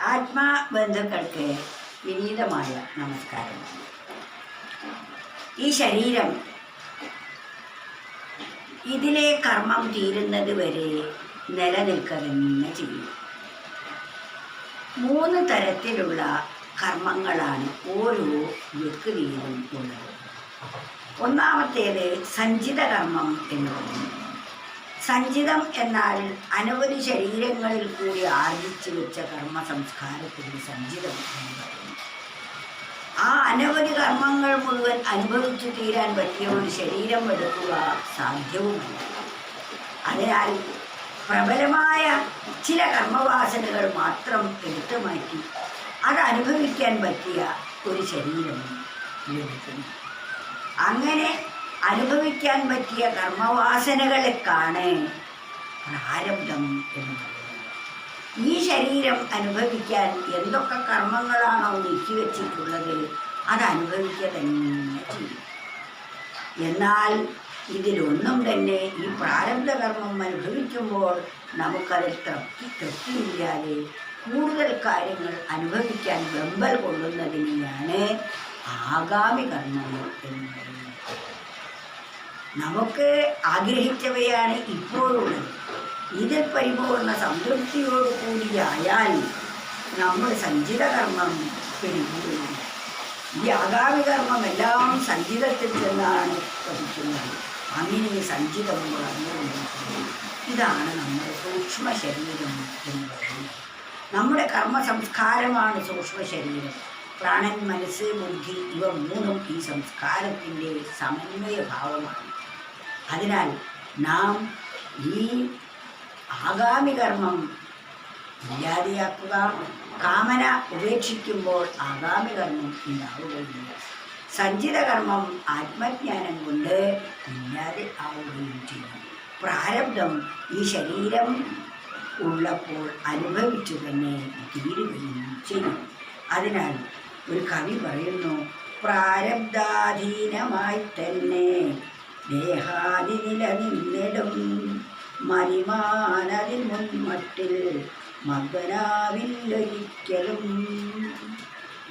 ആത്മാബന്ധുക്കൾക്ക് വിനീതമായ നമസ്കാരം. ഈ ശരീരം ഇതിലെ കർമ്മം തീരുന്നത് വരെ നിലനിൽക്കുക തന്നെ ചെയ്യും. മൂന്ന് തരത്തിലുള്ള കർമ്മങ്ങളാണ് ഓരോ വ്യക്തിയിലും ഉള്ളത്. ഒന്നാമത്തേത് സഞ്ചിത കർമ്മം എന്ന് പറയുന്നു സഞ്ചിതം എന്നാൽ അനവധി ശരീരങ്ങളിൽ കൂടി ആർജിച്ചു വെച്ച കർമ്മ സംസ്കാരത്തിന് സഞ്ചിതം എന്ന് പറയുന്നു. ആ അനവധി കർമ്മങ്ങൾ മുഴുവൻ അനുഭവിച്ചു തീരാൻ പറ്റിയ ഒരു ശരീരം എടുക്കുക സാധ്യവുമല്ല. അതിനാൽ പ്രബലമായ ചില കർമ്മവാസനകൾ മാത്രം എടുത്തു മാറ്റി അത് അനുഭവിക്കാൻ പറ്റിയ ഒരു ശരീരം ലഭിക്കുന്നു. അങ്ങനെ അനുഭവിക്കാൻ പറ്റിയ കർമ്മവാസനകളെക്കാണ് പ്രാരബ്ധം എന്ന് ഈ ശരീരം അനുഭവിക്കാൻ എന്തൊക്കെ കർമ്മങ്ങളാണോ നീക്കിവെച്ചിട്ടുള്ളത് അത് അനുഭവിക്കുക തന്നെ ചെയ്യും. എന്നാൽ ഇതിലൊന്നും തന്നെ ഈ പ്രാരബ്ധ കർമ്മം അനുഭവിക്കുമ്പോൾ നമുക്കതിൽ തൃപ്തി തൃപ്തിയില്ലാതെ കൂടുതൽ കാര്യങ്ങൾ അനുഭവിക്കാൻ വെമ്പൽ കൊള്ളുന്നതിനെയാണ് ആഗാമി കർമ്മങ്ങൾ എന്ന് പറയുന്നത്. നമുക്ക് ആഗ്രഹിച്ചവയാണ് ഇപ്പോഴുള്ളത്. ഇതിൽ പരിപൂർണ സംതൃപ്തിയോട് കൂടിയായാൽ നമ്മൾ സഞ്ചിത കർമ്മം പിടികൂടുന്നു ഈ ആഗാമി കർമ്മം എല്ലാം സഞ്ചിതത്തിൽ ചെന്നാണ് പഠിക്കുന്നത് അങ്ങനെ സഞ്ചിതം വളർന്നുകൊണ്ടിരിക്കുന്നത് ഇതാണ് നമ്മുടെ സൂക്ഷ്മ ശരീരം എന്ന് പറയുന്നത്. നമ്മുടെ കർമ്മ സംസ്കാരമാണ് സൂക്ഷ്മ ശരീരം പ്രാണൻ മനസ്സ് ബുദ്ധി ഇവ മൂന്നും ഈ സംസ്കാരത്തിന്റെ സമന്വയ ഭാവമാണ് അതിനാൽ നാം ഈ ആഗാമി കർമ്മം ഇല്ലാതെയാക്കുക കാമന ഉപേക്ഷിക്കുമ്പോൾ ആഗാമി കർമ്മം ഉണ്ടാവുകയില്ല സഞ്ചിത കർമ്മം ആത്മജ്ഞാനം കൊണ്ട് ഇല്ലാതെ ആവുകയും ചെയ്യും. പ്രാരബ്ധം ഈ ശരീരം ഉള്ളപ്പോൾ അനുഭവിച്ചു തന്നെ തീരുകയും ചെയ്യും. അതിനാൽ ഒരു കവി പറയുന്നു പ്രാരബ്ധാധീനമായി തന്നെ ദേഹാദി നിലനിന്നിടും മരിമാനതിൽ മുൻമട്ടിൽ മകനാവില്ലൊരിക്കലും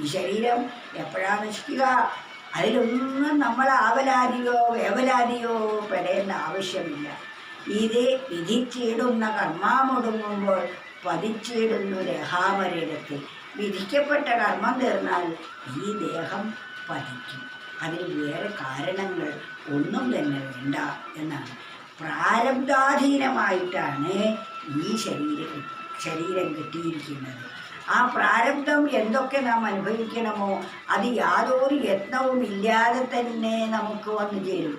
ഈ ശരീരം എപ്പോഴാണ് നശിക്കുക? അതിലൊന്നും നമ്മൾ ആവലാതിയോ വേവലാതിയോ പെടേണ്ട ആവശ്യമില്ല. ഇത് വിധിച്ചിടുന്ന കർമാമൊടുങ്ങുമ്പോൾ പതിച്ചിടുന്നു രഹാമരിടത്തിൽ വിധിക്കപ്പെട്ട കർമ്മം തീർന്നാൽ ഈ ദേഹം പതിക്കും. അതിന് വേറെ കാരണങ്ങൾ ഒന്നും തന്നെ വേണ്ട എന്നാണ്. പ്രാരബ്ധാധീനമായിട്ടാണ് ഈ ശരീരം ശരീരം കിട്ടിയിരിക്കുന്നത്. ആ പ്രാരബ്ധം എന്തൊക്കെ നാം അനുഭവിക്കണമോ അത് യാതൊരു യത്നവും ഇല്ലാതെ തന്നെ നമുക്ക് വന്നു ചേരും.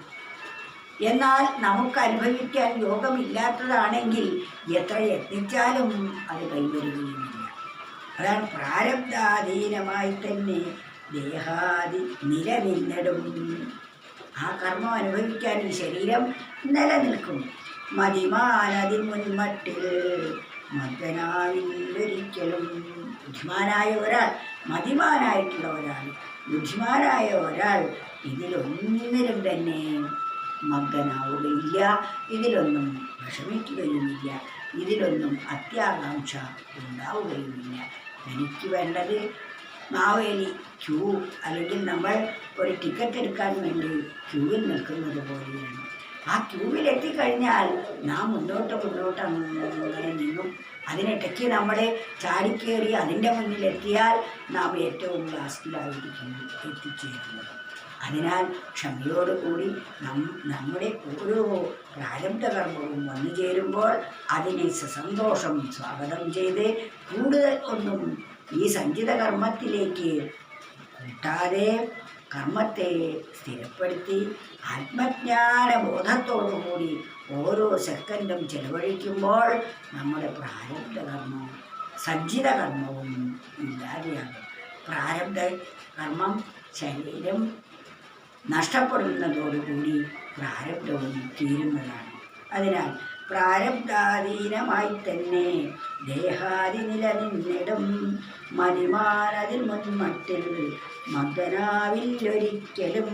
എന്നാൽ നമുക്ക് അനുഭവിക്കാൻ യോഗമില്ലാത്തതാണെങ്കിൽ എത്ര യത്നിച്ചാലും അത് കൈവരുകയുമില്ല. അതാണ് പ്രാരബ്ധാധീനമായി തന്നെ ദേഹാദി നിലനിന്നിടും ആ കർമ്മം അനുഭവിക്കാൻ ഈ ശരീരം നിലനിൽക്കും മതിമാനതി മുൻമട്ടിൽ മദ്ദനാവില്ലൊരിക്കലും ബുദ്ധിമാനായ ഒരാൾ മതിമാനായിട്ടുള്ള ഒരാൾ ബുദ്ധിമാനായ ഒരാൾ ഇതിലൊന്നിലും തന്നെ മഗ്നാവുകയില്ല ഇതിലൊന്നും വിഷമിക്കുകയുമില്ല. ഇതിലൊന്നും അത്യാകാംക്ഷ ഉണ്ടാവുകയുമില്ല. എനിക്ക് വേണ്ടത് മാവേലി ക്യൂ അല്ലെങ്കിൽ നമ്മൾ ഒരു ടിക്കറ്റ് എടുക്കാൻ വേണ്ടി ക്യൂവിൽ നിൽക്കുന്നത് പോലെയാണ്. ആ ക്യൂവിൽ എത്തിക്കഴിഞ്ഞാൽ നാം മുന്നോട്ട് മുന്നോട്ട് അങ്ങനെ നീങ്ങും. അതിനിടയ്ക്ക് നമ്മളെ ചാടിക്കേറി അതിന്റെ മുന്നിലെത്തിയാൽ നാം ഏറ്റവും ലാസ്റ്റിലായിരിക്കും എത്തിച്ചേരുന്നത്. അതിനാൽ ക്ഷമയോടുകൂടി നം നമ്മുടെ ഓരോ പ്രാരബ്ധകർമ്മവും വന്നു ചേരുമ്പോൾ അതിനെ സസന്തോഷം സ്വാഗതം ചെയ്ത് കൂടുതൽ ഒന്നും ഈ സഞ്ചിത കർമ്മത്തിലേക്ക് കൂട്ടാതെ കർമ്മത്തെ സ്ഥിരപ്പെടുത്തി ആത്മജ്ഞാന ബോധത്തോടുകൂടി ഓരോ സെക്കൻഡും ചെലവഴിക്കുമ്പോൾ നമ്മുടെ പ്രാരബ്ധ കർമ്മവും സഞ്ചിത കർമ്മവും ഇല്ലാതെയാകും പ്രാരബ്ധ കർമ്മം ശരീരം നഷ്ടപ്പെടുന്നതോടുകൂടി പ്രാരബ്ധവും തീരുന്നതാണ്. അതിനാൽ പ്രാരബ്ധാധീനമായി തന്നെ ദേഹാദി നില നിന്നിടും മതിമാനതിൽ മുൻമട്ടിൽ മകനാവില്ലൊരിക്കലും